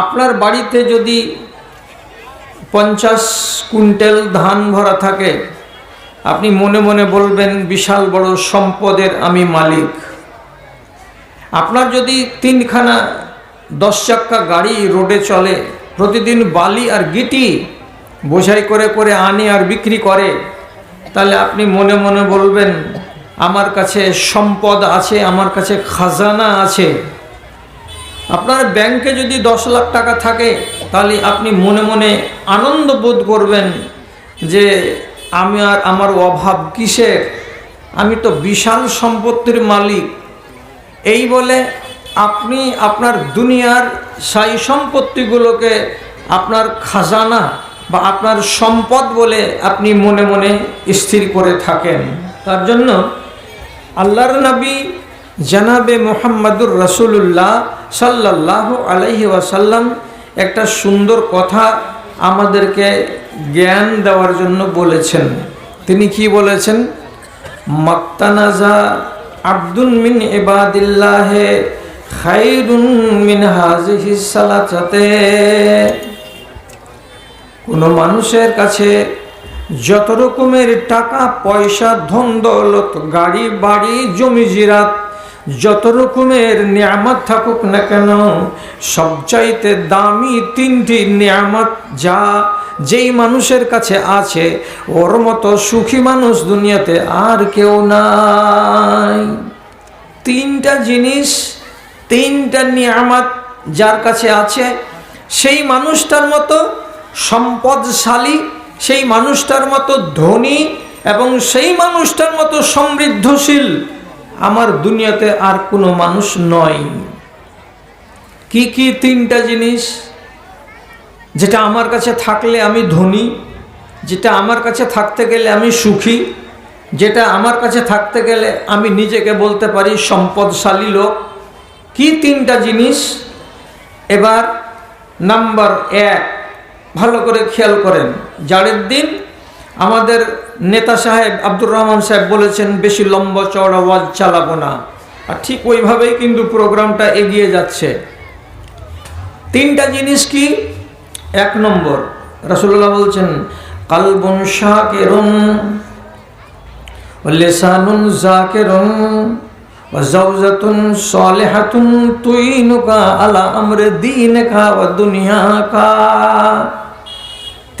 আপনার বাড়িতে যদি পঞ্চাশ কুইন্টাল ধান ভরা থাকে, আপনি মনে মনে বলবেন, বিশাল বড় সম্পদের আমি মালিক। আপনার যদি তিনখানা দশ চাক্কা গাড়ি রোডে চলে, প্রতিদিন বালি আর গিটি বোঝাই করে করে আনে আর বিক্রি করে, তাহলে আপনি মনে মনে বলবেন, আমার কাছে সম্পদ আছে, আমার কাছে খাজানা আছে। আপনার ব্যাংকে যদি দশ লাখ টাকা থাকে, তাহলে আপনি মনে মনে আনন্দ বোধ করবেন যে আমি আর আমার অভাব কিসের? আমি তো বিশাল সম্পত্তির মালিক। এই বলে আপনি আপনার দুনিয়ার সাই সম্পত্তিগুলোকে আপনার খাজানা বা আপনার সম্পদ বলে আপনি মনে মনে স্থির করে থাকেন। তার জন্য আল্লাহর নবী জানাবে মোহাম্মদুর রসুল্লাহ সাল্লাহ আলহি ওয়াসাল্লাম একটা সুন্দর কথা আমাদেরকে জ্ঞান দেওয়ার জন্য বলেছেন। তিনি কি বলেছেন? মক্তানাজা আব্দুল মিন এবাদিল্লাহে খাইরুন মিন হাজিহি সালাতাতে। কোনো মানুষের কাছে যত রকমের টাকা, পয়সা, ধন, দৌলত, গাড়ি, বাড়ি, জমি, জিরাত যত রকমের নিয়ামত থাকুক না কেন, সবচাইতে দামি তিনটি নিয়ামত যা যেই মানুষের কাছে আছে, ওর মতো সুখী মানুষ দুনিয়াতে আর কেউ নাই। তিনটা জিনিস, তিনটা নিয়ামত যার কাছে আছে, সেই মানুষটার মতো সম্পদশালী, সেই মানুষটার মতো ধনী, এবং সেই মানুষটার মতো সমৃদ্ধশীল আমার দুনিয়াতে আর কোনো মানুষ নয়। কি কি তিনটা জিনিস যেটা আমার কাছে থাকলে আমি ধনী, যেটা আমার কাছে থাকতে গেলে আমি সুখী, যেটা আমার কাছে থাকতে গেলে আমি নিজেকে বলতে পারি সম্পদশালী লোক। কি তিনটা জিনিস? এবার নাম্বার এক, ভালো করে খেয়াল করেন। জাড়ের দিন আমাদের নেতা সাহেব আব্দুর রহমান সাহেব বলেছেন, বেশি লম্বা চওড়া ওয়াজ চালাবো না। আর ঠিক ওইভাবেই কিন্তু প্রোগ্রামটা এগিয়ে যাচ্ছে। তিনটা জিনিস কি? এক নম্বর রাসুল্লাহ বলছেন, কালবন শাকেরন লেসানুন জাকেরন জাউজাতুন সালেহাতুন তুইনুকা আলা আমরে দিনকা ওয়া দুনিয়াকা।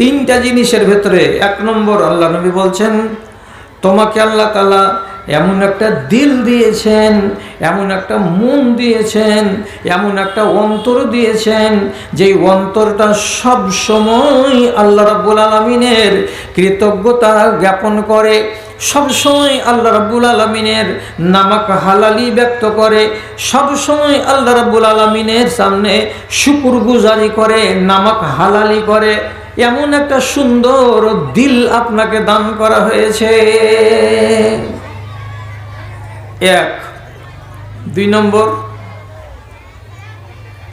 তিনটা জিনিসের ভেতরে এক নম্বর আল্লাহ নবী বলছেন, তোমাকে আল্লাহ তালা এমন একটা দিল দিয়েছেন, এমন একটা মন দিয়েছেন, এমন একটা অন্তর দিয়েছেন, যেই অন্তরটা সব সময় আল্লাহ রাব্বুল আলমিনের কৃতজ্ঞতা জ্ঞাপন করে সবসময় আল্লাহ রাব্বুল আলমিনের নামাক হালালি ব্যক্ত করে সবসময় আল্লাহ রাব্বুল আলমিনের সামনে শুকুর গুজারি করে, নামাক হালালি করে। এমন একটা সুন্দর দিল আপনাকে দান করা হয়েছে। এক, দুই নম্বর,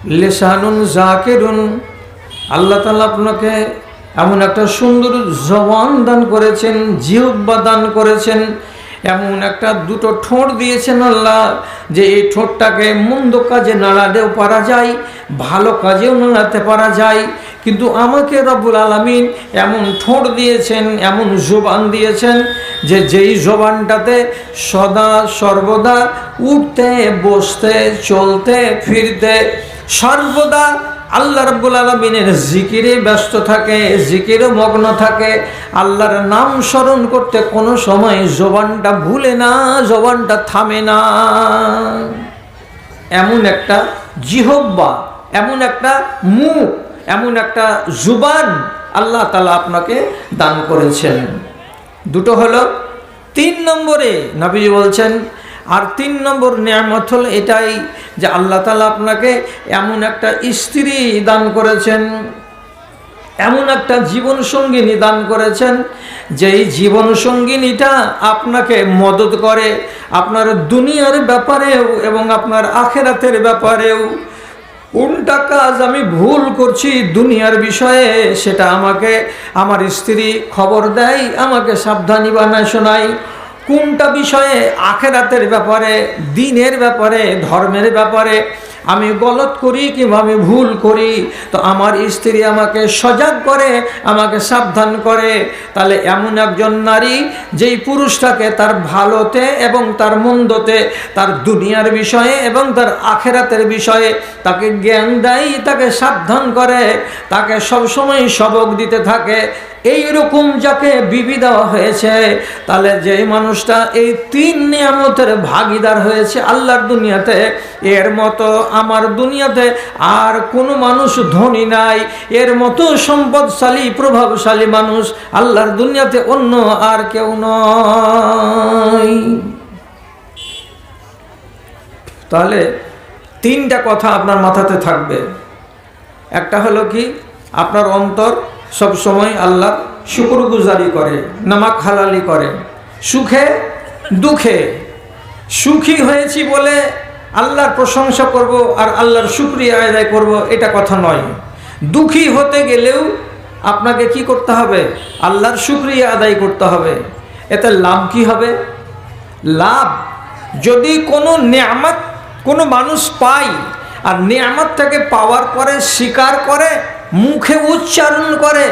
লেসানুন জাকেরুন, আল্লাহ তালা আপনাকে এমন একটা সুন্দর জবান দান করেছেন, জিহ্বা দান করেছেন। এমন একটা দুটো ঠোঁট দিয়েছেন আল্লাহ, যে এই ঠোঁটটাকে মন্দ কাজে নাড়াতেও পারা যায়, ভালো কাজেও নাড়াতে পারা যায়। কিন্তু আমাকে রব্বুল আলমিন এমন ঠোঁট দিয়েছেন, এমন জোবান দিয়েছেন, যে যেই জোবানটাতে সদা সর্বদা উঠতে, বসতে, চলতে, ফিরতে, সর্বদা আল্লাহ রব্বুল আলমিনের জিকিরে ব্যস্ত থাকে, জিকিরে মগ্ন থাকে। আল্লাহর নাম স্মরণ করতে কোনো সময় জবানটা ভুলে না, জবানটা থামে না। এমন একটা জিহব্বা, এমন একটা মুখ, এমন একটা জুবান আল্লাহ তালা আপনাকে দান করেছেন। দুটো হলো, তিন নম্বরে নবীজি বলছেন আর তিন নম্বর নিয়ামত হল এটাই যে আল্লাহ তালা আপনাকে এমন একটা স্ত্রী দান করেছেন, এমন একটা জীবন সঙ্গিনী দান করেছেন, যেই জীবন সঙ্গিনীটা আপনাকে মদত করে আপনার দুনিয়ার ব্যাপারেও এবং আপনার আখেরাতের ব্যাপারেও। কোনটা কাজ আমি ভুল করছি দুনিয়ার বিষয়ে, সেটা আমাকে, আমার স্ত্রী খবর দেয়, আমাকে সাবধানী বানায় শোনায়। কোনটা বিষয়ে আখেরাতের ব্যাপারে, দিনের ব্যাপারে, ধর্মের ব্যাপারে আমি গলত করি কিংবা আমি ভুল করি, তো আমার স্ত্রী আমাকে সজাগ করে, আমাকে সাবধান করে, তাহলে এমন একজন নারী যেই পুরুষটাকে তার ভালোতে এবং তার মন্দতে, তার দুনিয়ার বিষয়ে এবং তার আখেরাতের বিষয়ে তাকে জ্ঞান দেয়, তাকে সাবধান করে, তাকে সবসময় সবক দিতে থাকে এই রকম যাকে বিবি দেওয়া হয়েছে, তাহলে যেই মানুষটা এই তিন নিয়ামতের ভাগিদার হয়েছে আল্লাহর দুনিয়াতে, এর মতো আমার দুনিয়াতে আর কোনো মানুষ ধনী নাই, এর মতো সম্পদশালী, প্রভাবশালী মানুষ আল্লাহর দুনিয়াতে অন্য আর কেউ নয় তাহলে তিনটা কথা আপনার মাথাতে থাকবে। একটা হলো কি, আপনার অন্তর সব সময় আল্লাহ শুকুরগুজারি করে নামাক হালালি করে। সুখে, দুঃখে। সুখী হয়েছি বলে আল্লাহর প্রশংসা করব আর আল্লাহর শুক্রিয়া আদায় করব, এটা কথা নয়। দুঃখী হতে গেলেও আপনাকে কি করতে হবে? আল্লাহর শুক্রিয়া আদায় করতে হবে। এতে লাভ কি হবে? লাভ, যদি কোনো নিয়ামত কোনো মানুষ পায় আর নিয়ামতটাকে পাওয়ার পরে স্বীকার করে মুখে উচ্চারণ করে।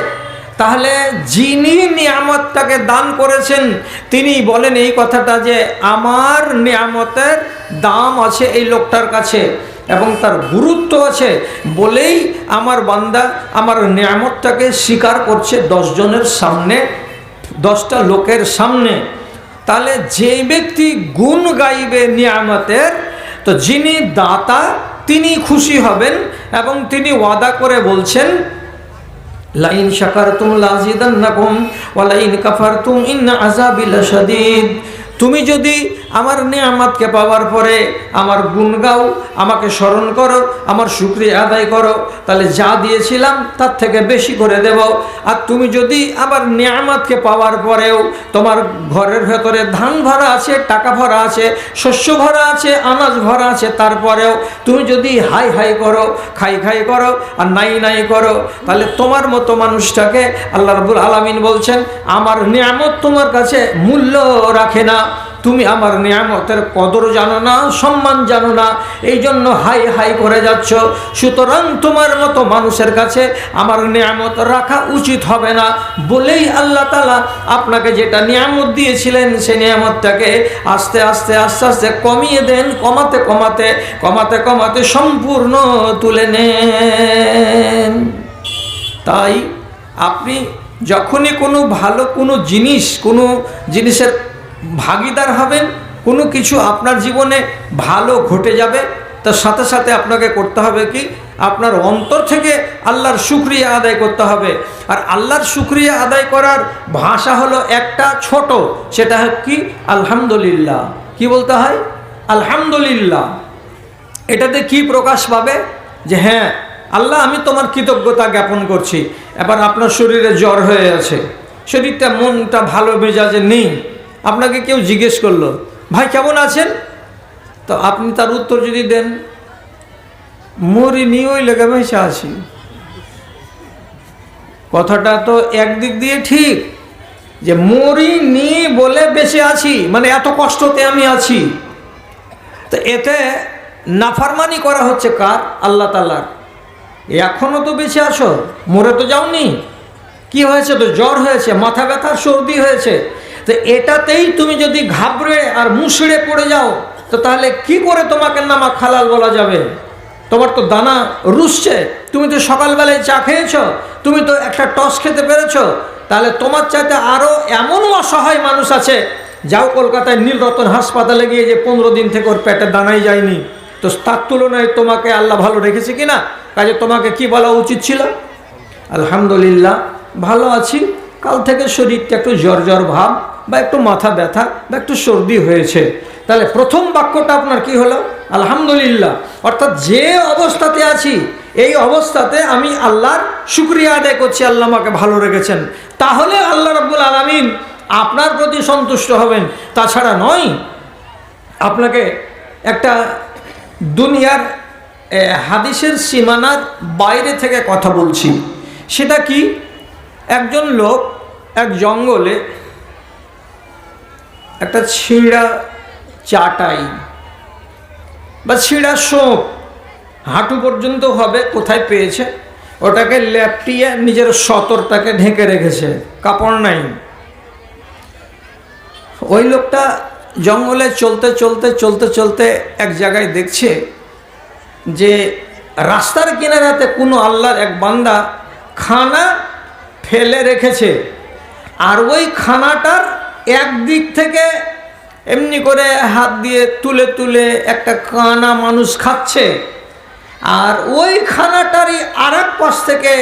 তাহলে যিনি নিয়ামতটাকে দান করেছেন, তিনি বলেন এই কথাটা যে আমার নিয়ামতের দাম আছে এই লোকটার কাছে এবং তার গুরুত্ব আছে। বলেই আমার বান্দা আমার নিয়ামতটাকে স্বীকার করছে দশজনের সামনে, দশটা লোকের সামনে। তাহলে যে ব্যক্তি গুণ গাইবে নিয়ামতের, তো যিনি দাতা তিনি খুশি হবেন এবং তিনি ওয়াদা করে বলছেন, লাইন শাকার তুম লাজিদান্নাকুম ওয়ালাইন কাফার তুম ইন্না আজাবিল শাদীদ তুমি যদি আমার নিয়ামতকে পাওয়ার পরে আমার গুণ গাও আমাকে স্মরণ করো, আমার শুক্রিয়া আদায় করো, তাহলে যা দিয়েছিলাম তার থেকে বেশি করে দেব। আর তুমি যদি আমার নিয়ামতকে পাওয়ার পরেও তোমার ঘরের ভেতরে ধান ভরা আছে, টাকা ভরা আছে, শস্য ভরা আছে, আনাজ ভরা আছে, তারপরেও তুমি যদি হাই হাই করো, খাই খাই করো, আর নাই নাই করো, তাহলে তোমার মতো মানুষটাকে আল্লাহ রবুল আলমিন বলছেন, আমার নিয়ামত তোমার কাছে মূল্য রাখে না। তুমি আমার নিয়ামতের কদর জানো না, সম্মান জানো না এই জন্য হাই হাই করে যাচ্ছ। সুতরাং তোমার মতো মানুষের কাছে আমার নিয়ামত রাখা উচিত হবে না। বলেই আল্লাহ তালা আপনাকে যেটা নিয়ামত দিয়েছিলেন, সে নিয়ামতটাকে আস্তে আস্তে আস্তে আস্তে কমিয়ে দেন, কমাতে কমাতে কমাতে কমাতে সম্পূর্ণ তুলে নেন। তাই আপনি যখনই কোনো ভালো কোনো জিনিস, কোনো জিনিসের ভাগিদার হবেন, কোনো কিছু আপনার জীবনে ভালো ঘটে যাবে, তার সাথে সাথে আপনাকে করতে হবে কি? আপনার অন্তর থেকে আল্লাহর শুক্রিয়া আদায় করতে হবে। আর আল্লাহর শুক্রিয়া আদায় করার ভাষা হলো একটা ছোট, সেটা কি? আলহামদুলিল্লাহ। কি বলতে হয়? আলহামদুলিল্লাহ। এটাতে কি প্রকাশ পাবে? যে হ্যাঁ আল্লাহ, আমি তোমার কৃতজ্ঞতা জ্ঞাপন করছি। এবার আপনার শরীরে জ্বর হয়ে আছে। শরীরটা মনটা ভালো মেজাজে নেই। আপনাকে কেউ জিজ্ঞেস করল, ভাই, কেমন আছেন? তো আপনি তার উত্তর যদি দেন মরি নিয়ে ওই লেগে বেঁচে আছি। কথাটা তো একদিক দিয়ে ঠিক, যে মরি নি বলে বেঁচে আছি মানে এত কষ্টতে আমি আছি। তো এতে নাফারমানি করা হচ্ছে কার? আল্লাহ তালার এখনও তো বেঁচে আসো মরে তো যাওনি। কি হয়েছে? তো জ্বর হয়েছে, মাথা ব্যথা সর্দি হয়েছে। তো এটাতেই তুমি যদি ঘাবড়ে আর মুসড়ে পড়ে যাও, তো তাহলে কি করে তোমাকে নামা খালাল বলা যাবে? তোমার তো দানা রুসছে, তুমি তো সকালবেলায় চা খেয়েছো, তুমি তো একটা টস খেতে পেরেছ, তাহলে তোমার চাইতে আরও এমনও অসহায় মানুষ আছে, যাও কলকাতায় নীলরতন হাসপাতালে গিয়ে যে পনেরো দিন থেকে ওর পেটে দানাই যায়নি। তো তার তুলনায় তোমাকে আল্লাহ ভালো রেখেছে কি না কাজে তোমাকে কি বলা উচিত ছিল? আলহামদুলিল্লাহ, ভালো আছি। কাল থেকে শরীরটা একটু জ্বর জ্বর ভাব বা একটু মাথা ব্যথা বা একটু সর্দি হয়েছে। তাহলে প্রথম বাক্যটা আপনার কি হলো? আলহামদুলিল্লাহ। অর্থাৎ যে অবস্থাতে আছি, এই অবস্থাতে আমি আল্লাহর শুক্রিয়া আদায় করছি, আল্লাহ আমাকে ভালো রেখেছেন। তাহলে আল্লাহ রব্বুল আলমিন আপনার প্রতি সন্তুষ্ট হবেন। তাছাড়া নয়, আপনাকে একটা দুনিয়ার হাদিসের সীমানার বাইরে থেকে কথা বলছি। সেটা কি? একজন লোক এক জঙ্গলে একটা ছিঁড়া চাটাই বা ছিঁড়া সোপ, হাঁটু পর্যন্ত হবে, কোথায় পেয়েছে? ওটাকে ল্যাপটিয়ে নিজের সতরটাকে ঢেকে রেখেছে, কাপড় নাই। ওই লোকটা জঙ্গলে চলতে চলতে চলতে চলতে এক জায়গায় দেখছে যে রাস্তার কিনারাতে কোনো আল্লাহর এক বান্দা খানা ফেলে রেখেছে। আর ওই খানাটার একদিক থেকে এমনি করে হাত দিয়ে তুলে তুলে একটা কানা মানুষ খাচ্ছে। আর ওই খানাটারই আর এক পাশ থেকে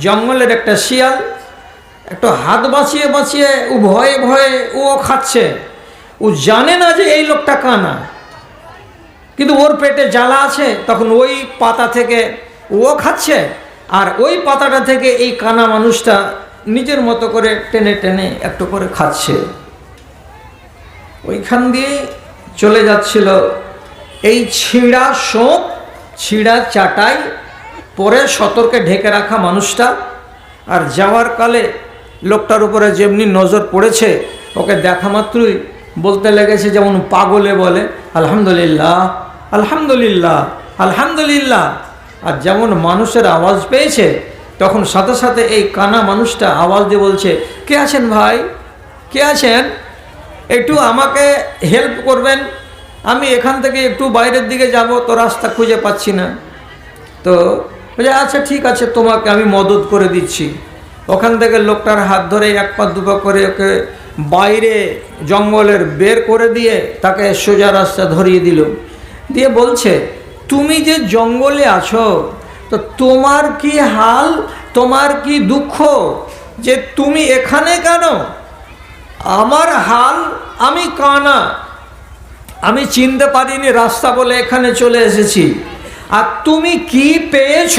জঙ্গলের একটা শিয়াল একটু হাত বাঁচিয়ে বাঁচিয়ে ও ভয়ে ভয়ে ও খাচ্ছে। ও জানে না যে এই লোকটা কানা। কিন্তু ওর পেটে জ্বালা আছে, তখন ওই পাতা থেকে ও খাচ্ছে। আর ওই পাতাটা থেকে এই কানা মানুষটা নিজের মতো করে টেনে টেনে একটু করে খাচ্ছে। ওইখান দিয়ে চলে যাচ্ছিল এই ছিঁড়া শোক, ছিঁড়া চাটাই, পরে সতর্কে ঢেকে রাখা মানুষটা। আর যাওয়ার কালে লোকটার উপরে যেমনি নজর পড়েছে, ওকে দেখা মাত্রই বলতে লেগেছে যেমন পাগলে বলে, আলহামদুলিল্লাহ আলহামদুলিল্লাহ আলহামদুলিল্লাহ। আর যেমন মানুষের আওয়াজ পেয়েছে, তখন সাথে সাথে এই কানা মানুষটা আওয়াজ দিয়ে বলছে, কে আছেন ভাই? কে আছেন? একটু আমাকে হেল্প করবেন। আমি এখান থেকে একটু বাইরের দিকে যাব, তো রাস্তা খুঁজে পাচ্ছি না। তো বলছে আচ্ছা ঠিক আছে, তোমাকে আমি মদত করে দিচ্ছি। ওখান থেকে লোকটার হাত ধরে এক পা দুপা করে ওকে বাইরে জঙ্গলের বের করে দিয়ে তাকে সোজা রাস্তা ধরিয়ে দিল। দিয়ে বলছে তুমি যে জঙ্গলে আছো, তো তোমার কি হাল, তোমার কি দুঃখ? যে তুমি এখানে কেন? আমার হাল আমি কানা। আমি চিনতে পারিনি রাস্তা বলে এখানে চলে এসেছি। আর তুমি কি পেয়েছ?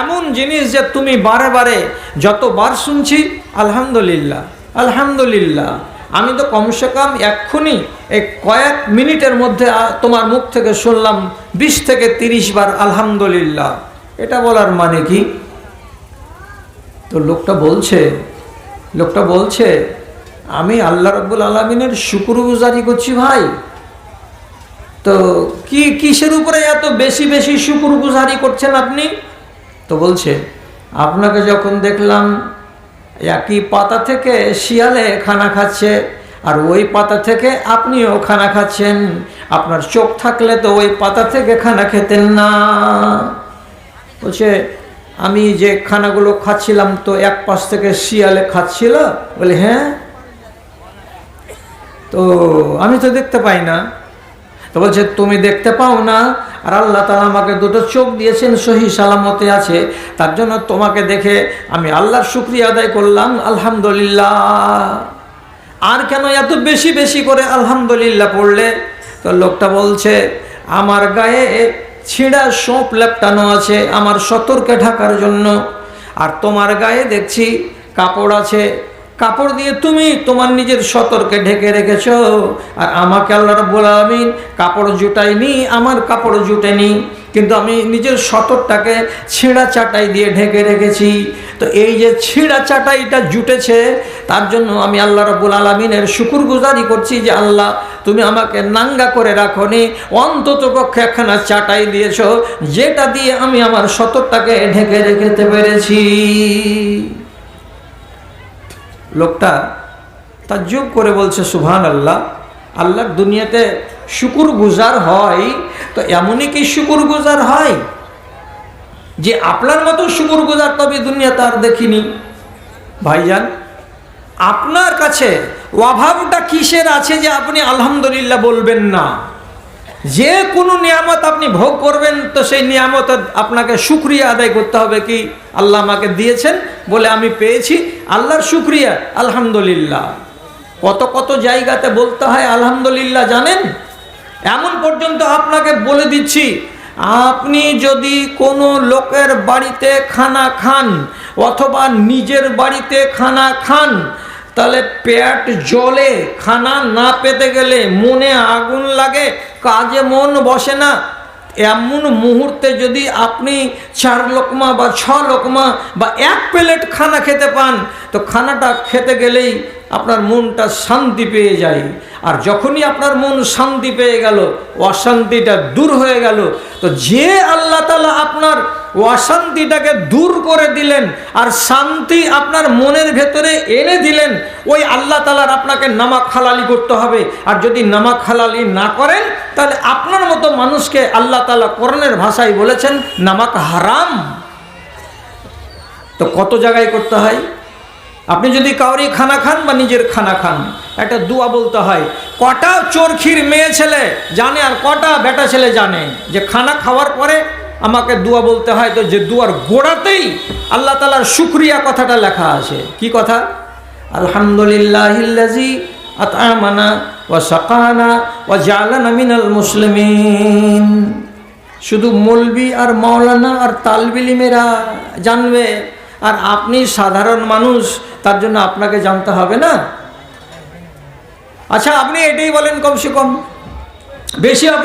এমন জিনিস যে তুমি বারে বারে যতবার শুনছি, আলহামদুলিল্লাহ আলহামদুলিল্লাহ। আমি তো কমসে কম এক্ষুনি এই কয়েক মিনিটের মধ্যে তোমার মুখ থেকে শুনলাম বিশ থেকে তিরিশ বার আলহামদুলিল্লাহ। এটা বলার মানে কি? তো লোকটা বলছে লোকটা বলছে, আমি আল্লাহ রব্বুল আলমিনের শুক্রগুজারি করছি ভাই। তো কি, কিসের উপরে এত বেশি বেশি শুক্রগুজারি করছেন আপনি? তো বলছে, আপনাকে যখন দেখলাম একই পাতা থেকে শিয়ালে খানা খাচ্ছে, আর ওই পাতা থেকে আপনিও খানা খাচ্ছেন। আপনার চোখ থাকলে তো ওই পাতা থেকে খানা খেতেন না। বলছে, আমি যে খানাগুলো খাচ্ছিলাম তো এক পাশ থেকে শিয়ালে খাচ্ছিল। বলে হ্যাঁ? তো আমি তো দেখতে পাই না। তো বলছে, তুমি দেখতে পাও না? আর আল্লাহ তালা আমাকে দুটো চোখ দিয়েছেন, সহি সালামতে আছে। তার জন্য তোমাকে দেখে আমি আল্লাহর শুক্রিয়া আদায় করলাম, আলহামদুলিল্লাহ। আর কেন এত বেশি বেশি করে আলহামদুলিল্লাহ পড়লে? তো লোকটা বলছে, আমার গায়ে ছিঁড়া সোপ লেপটানো আছে, আমার সতর্কে ঢাকার জন্য। আর তোমার গায়ে দেখছি কাপড় আছে কাপড় দিয়ে তুমি তোমার নিজের সতর্কে ঢেকে রেখেছ। আর আমাকে আল্লাহ রাব্বুল আলামিন কাপড় জুটাইনি আমার কাপড় জুটেনি। কিন্তু আমি নিজের সতরটাকে ছিঁড়া চাটাই দিয়ে ঢেকে রেখেছি। তো এই যে ছিঁড়া চাটাইটা জুটেছে, তার জন্য আমি আল্লাহ রব্বুল আলমিনের শুকুর গুজারি করছি যে আল্লাহ, তুমি আমাকে নাঙ্গা করে রাখনি, অন্তত পক্ষে একখানা চাটাই দিয়েছ, যেটা দিয়ে আমি আমার সতরটাকে ঢেকে রেখেতে পেরেছি। লোকটা তাজ্জুব করে বলছে সুভান আল্লাহ আল্লাহর দুনিয়াতে শুকুর গুজার হয়। তো এমনই কি শুকুর গুজার হয়? যে আপনার মতো শুকুর গুজার তবে দুনিয়াতে আর দেখিনি। ভাইজান, আপনার কাছে অভাবটা কিসের আছে যে আপনি আলহামদুলিল্লাহ বলবেন না? যে কোনো নিয়ামত আপনি ভোগ করবেন, তো সেই নিয়ামত আপনাকে শুক্রিয়া আদায় করতে হবে কি? আল্লাহ আমাকে দিয়েছেন বলে আমি পেয়েছি। আল্লাহর শুক্রিয়া, আলহামদুলিল্লাহ। কত কত জায়গাতে বলতে হয়, আলহামদুলিল্লাহ জানেন? এমন পর্যন্ত আপনাকে বলে দিচ্ছি, আপনি যদি কোনো লোকের বাড়িতে খানা খান অথবা নিজের বাড়িতে খানা খান তাহলে পেট জলে খানা না পেতে গেলে মনে আগুন লাগে, কাজে মন বসে না। এমন মুহূর্তে যদি আপনি চার লোকমা বা ছ লোকমা বা এক প্লেট খানা খেতে পান, তো খানাটা খেতে গেলেই আপনার মনটা শান্তি পেয়ে যায়। আর যখনই আপনার মন শান্তি পেয়ে গেল, অশান্তিটা দূর হয়ে গেল, তো যে আল্লাহ তালা আপনার অশান্তিটাকে দূর করে দিলেন আর শান্তি আপনার মনের ভেতরে এনে দিলেন, ওই আল্লাহ তালার আপনাকে নামাক হালালি করতে হবে। আর যদি নামাক হালালি না করেন, তাহলে আপনার মতো মানুষকে আল্লাহ তালা করণের ভাষায় বলেছেন, নামাক হারাম। তো কত জায়গায় করতে হয়? আপনি যদি কাউরি খানা খান বা নিজের খানা খান, একটা দুয়া বলতে হয়, কটা চরখির মেয়ে ছেলে জানে আর কটা বেটা ছেলে জানে, যে খানা খাওয়ার পরে আমাকে দুয়া বলতে হয় তো যে দুয়ার গোড়াতেই আল্লাহ তালার শুক্রিয়া কথাটা লেখা আছে। কি কথা? মিনাল মুসলিমিন। শুধু মৌলবি আর মাওলানা আর তালবিলিমেরা জানবে। আর আপনি সাধারণ মানুষ, তার জন্য আপনাকে জানতে হবে না? আচ্ছা আপনি এটাই বলেন কমসে কম। বেশি আপনার